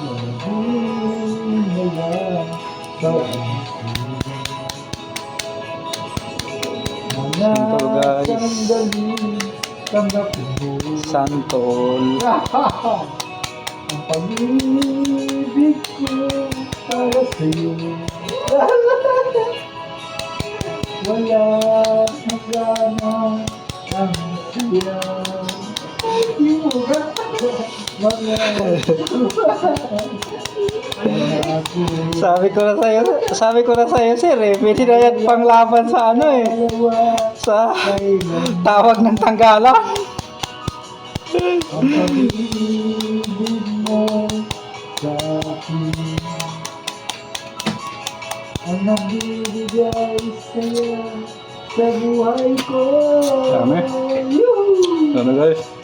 Naging sa Mga Ito, guys. mo. Santol. Ang pag-ibig ko para sa'yo. Wala magana ang siya. Sabi ko na sa'yo, sabi ko na sa'yo, sir eh. Pwede na yan panglaban sa ano eh. Sa tawag ng tanggalan. ang pag-ibig mo sa akin ang nagbibigay sa'yo sa buhay ko. Dami. Ano guys?